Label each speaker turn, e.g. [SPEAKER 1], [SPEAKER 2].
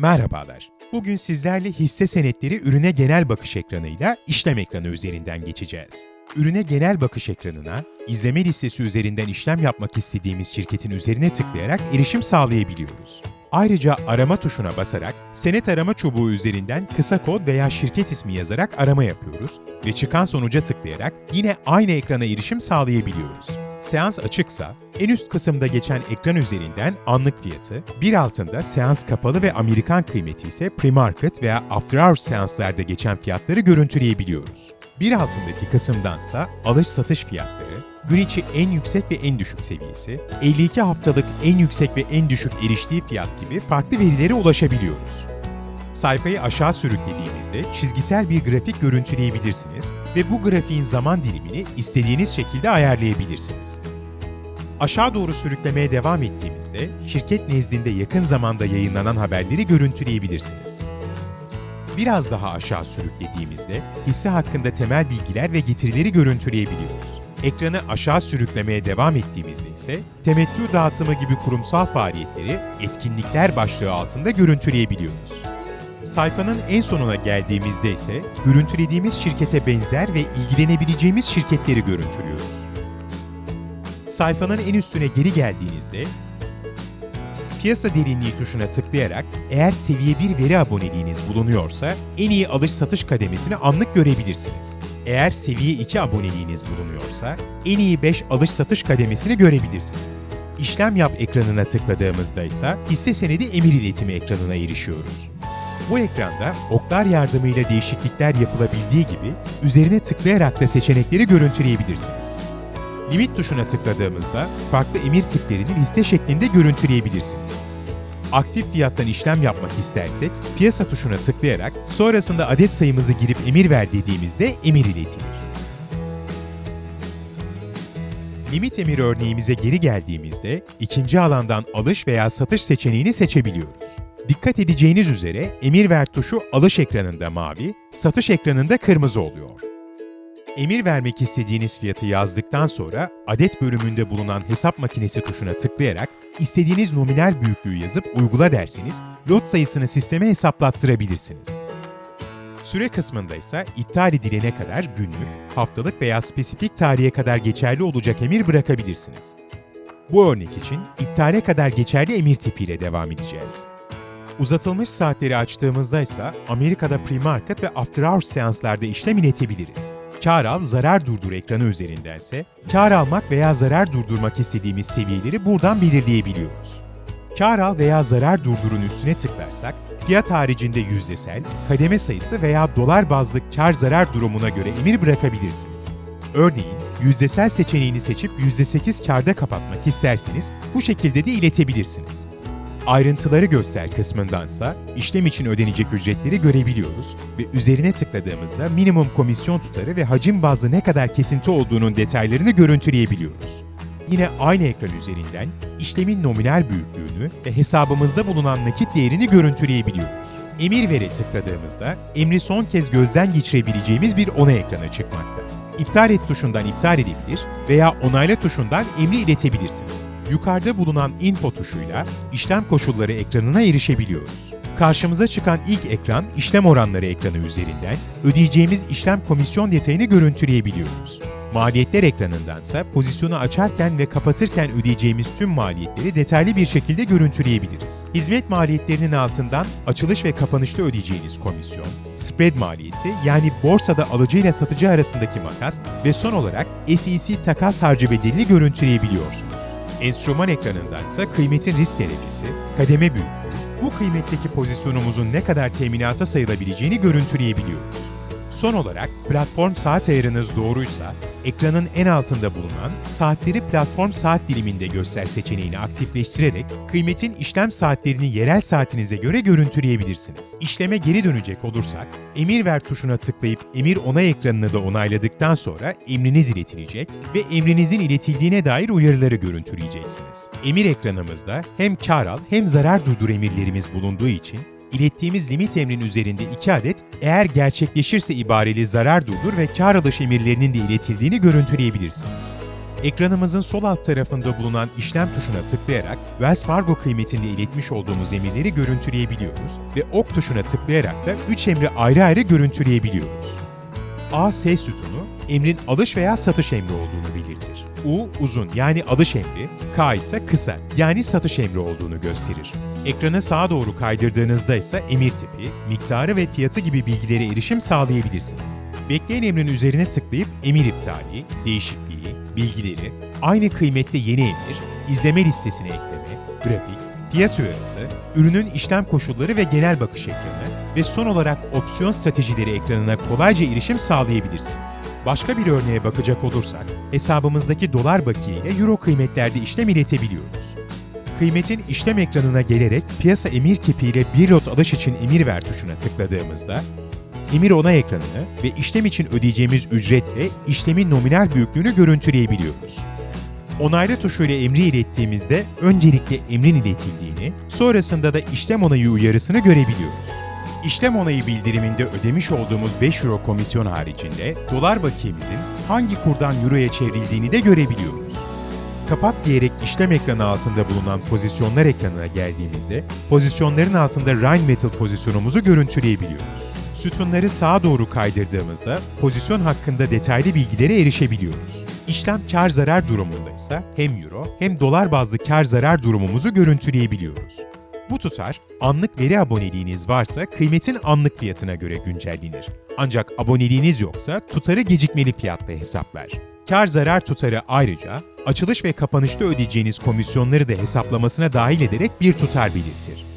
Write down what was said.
[SPEAKER 1] Merhabalar. Bugün sizlerle hisse senetleri ürüne genel bakış ekranıyla işlem ekranı üzerinden geçeceğiz. Ürüne genel bakış ekranına, izleme listesi üzerinden işlem yapmak istediğimiz şirketin üzerine tıklayarak erişim sağlayabiliyoruz. Ayrıca arama tuşuna basarak senet arama çubuğu üzerinden kısa kod veya şirket ismi yazarak arama yapıyoruz ve çıkan sonuca tıklayarak yine aynı ekrana erişim sağlayabiliyoruz. Seans açıksa, en üst kısımda geçen ekran üzerinden anlık fiyatı, bir altında seans kapalı ve Amerikan kıymeti ise pre-market veya after hours seanslarda geçen fiyatları görüntüleyebiliyoruz. Bir altındaki kısımdansa alış-satış fiyatları, gün içi en yüksek ve en düşük seviyesi, 52 haftalık en yüksek ve en düşük eriştiği fiyat gibi farklı verilere ulaşabiliyoruz. Sayfayı aşağı sürüklediğinizde çizgisel bir grafik görüntüleyebilirsiniz ve bu grafiğin zaman dilimini istediğiniz şekilde ayarlayabilirsiniz. Aşağı doğru sürüklemeye devam ettiğimizde şirket nezdinde yakın zamanda yayınlanan haberleri görüntüleyebilirsiniz. Biraz daha aşağı sürüklediğimizde hisse hakkında temel bilgiler ve getirileri görüntüleyebiliyoruz. Ekranı aşağı sürüklemeye devam ettiğimizde ise temettü dağıtımı gibi kurumsal faaliyetleri etkinlikler başlığı altında görüntüleyebiliyoruz. Sayfanın en sonuna geldiğimizde ise görüntülediğimiz şirkete benzer ve ilgilenebileceğimiz şirketleri görüntülüyoruz. Sayfanın en üstüne geri geldiğinizde piyasa derinliği tuşuna tıklayarak eğer seviye 1 veri aboneliğiniz bulunuyorsa en iyi alış-satış kademesini anlık görebilirsiniz. Eğer seviye 2 aboneliğiniz bulunuyorsa en iyi 5 alış-satış kademesini görebilirsiniz. İşlem yap ekranına tıkladığımızda ise hisse senedi emir iletimi ekranına erişiyoruz. Bu ekranda oklar yardımıyla değişiklikler yapılabildiği gibi üzerine tıklayarak da seçenekleri görüntüleyebilirsiniz. Limit tuşuna tıkladığımızda farklı emir tiplerini liste şeklinde görüntüleyebilirsiniz. Aktif fiyattan işlem yapmak istersek piyasa tuşuna tıklayarak sonrasında adet sayımızı girip emir ver dediğimizde emir iletilir. Limit emir örneğimize geri geldiğimizde ikinci alandan alış veya satış seçeneğini seçebiliyoruz. Dikkat edeceğiniz üzere emir ver tuşu alış ekranında mavi, satış ekranında kırmızı oluyor. Emir vermek istediğiniz fiyatı yazdıktan sonra adet bölümünde bulunan hesap makinesi tuşuna tıklayarak istediğiniz nominal büyüklüğü yazıp uygula derseniz lot sayısını sisteme hesaplattırabilirsiniz. Süre kısmında ise iptal edilene kadar günlük, haftalık veya spesifik tarihe kadar geçerli olacak emir bırakabilirsiniz. Bu örnek için iptale kadar geçerli emir tipiyle devam edeceğiz. Uzatılmış saatleri açtığımızda ise Amerika'da pre-market ve after hours seanslarda işlem iletebiliriz. Kar al, zarar durdur ekranı üzerindense, kar almak veya zarar durdurmak istediğimiz seviyeleri buradan belirleyebiliyoruz. Kar al veya zarar durdurun üstüne tıklarsak, fiyat haricinde yüzdesel, kademe sayısı veya dolar bazlı kar zarar durumuna göre emir bırakabilirsiniz. Örneğin, yüzdesel seçeneğini seçip %8 karda kapatmak isterseniz bu şekilde de iletebilirsiniz. Ayrıntıları göster kısmındansa işlem için ödenecek ücretleri görebiliyoruz ve üzerine tıkladığımızda minimum komisyon tutarı ve hacim bazlı ne kadar kesinti olduğunun detaylarını görüntüleyebiliyoruz. Yine aynı ekran üzerinden işlemin nominal büyüklüğünü ve hesabımızda bulunan nakit değerini görüntüleyebiliyoruz. Emir vere tıkladığımızda emri son kez gözden geçirebileceğimiz bir onay ekranı çıkmakta. İptal et tuşundan iptal edebilir veya onayla tuşundan emri iletebilirsiniz yukarıda bulunan info tuşuyla işlem koşulları ekranına erişebiliyoruz. Karşımıza çıkan ilk ekran işlem oranları ekranı üzerinden ödeyeceğimiz işlem komisyon detayını görüntüleyebiliyoruz. Maliyetler ekranındansa pozisyonu açarken ve kapatırken ödeyeceğimiz tüm maliyetleri detaylı bir şekilde görüntüleyebiliriz. Hizmet maliyetlerinin altından açılış ve kapanışta ödeyeceğiniz komisyon, spread maliyeti yani borsada alıcı ile satıcı arasındaki makas ve son olarak SEC takas harcı bedelini görüntüleyebiliyorsunuz. Enstrüman ekranındansa kıymetin risk derecesi, kademe büyüklüğü, bu kıymetteki pozisyonumuzun ne kadar teminata sayılabileceğini görüntüleyebiliyoruz. Son olarak platform saat ayarınız doğruysa, ekranın en altında bulunan saatleri platform saat diliminde göster seçeneğini aktifleştirerek kıymetin işlem saatlerini yerel saatinize göre görüntüleyebilirsiniz. İşleme geri dönecek olursak, emir ver tuşuna tıklayıp emir onay ekranını da onayladıktan sonra emriniz iletilecek ve emrinizin iletildiğine dair uyarıları görüntüleyeceksiniz. Emir ekranımızda hem kar al hem zarar durdur emirlerimiz bulunduğu için ilettiğimiz limit emrin üzerinde 2 adet eğer gerçekleşirse ibareli zarar durdur ve kar alış emirlerinin de iletildiğini görüntüleyebilirsiniz. ekranımızın sol alt tarafında bulunan işlem tuşuna tıklayarak Wells Fargo kıymetinde iletmiş olduğumuz emirleri görüntüleyebiliyoruz ve ok tuşuna tıklayarak da 3 emri ayrı ayrı görüntüleyebiliyoruz. A, S sütunu emrin alış veya satış emri olduğunu belirtir. U uzun yani alış emri, K ise kısa yani satış emri olduğunu gösterir. Ekranı sağa doğru kaydırdığınızda ise emir tipi, miktarı ve fiyatı gibi bilgilere erişim sağlayabilirsiniz. Bekleyen emrin üzerine tıklayıp emir iptali, değişikliği, bilgileri, aynı kıymette yeni emir, izleme listesine ekleme, grafik, fiyat uyarısı, ürünün işlem koşulları ve genel bakış ekranı ve son olarak opsiyon stratejileri ekranına kolayca erişim sağlayabilirsiniz. Başka bir örneğe bakacak olursak, hesabımızdaki dolar bakiye ile euro kıymetlerde işlem iletebiliyoruz. Kıymetin işlem ekranına gelerek piyasa emir kipiyle bir lot alış için emir ver tuşuna tıkladığımızda, emir onay ekranını ve işlem için ödeyeceğimiz ücretle işlemin nominal büyüklüğünü görüntüleyebiliyoruz. Onaylı tuşuyla emri ilettiğimizde öncelikle emrin iletildiğini, sonrasında da işlem onayı uyarısını görebiliyoruz. İşlem onayı bildiriminde ödemiş olduğumuz 5 euro komisyon haricinde dolar bakiyemizin hangi kurdan euroya çevrildiğini de görebiliyoruz. Kapat diyerek işlem ekranı altında bulunan pozisyonlar ekranına geldiğimizde pozisyonların altında Rheinmetall pozisyonumuzu görüntüleyebiliyoruz. Sütunları sağa doğru kaydırdığımızda pozisyon hakkında detaylı bilgilere erişebiliyoruz. İşlem kar zarar durumunda ise hem euro hem dolar bazlı kar zarar durumumuzu görüntüleyebiliyoruz. Bu tutar, anlık veri aboneliğiniz varsa kıymetin anlık fiyatına göre güncellenir. Ancak aboneliğiniz yoksa tutarı gecikmeli fiyatla hesaplar. Kar zarar tutarı ayrıca açılış ve kapanışta ödeyeceğiniz komisyonları da hesaplamasına dahil ederek bir tutar belirtir.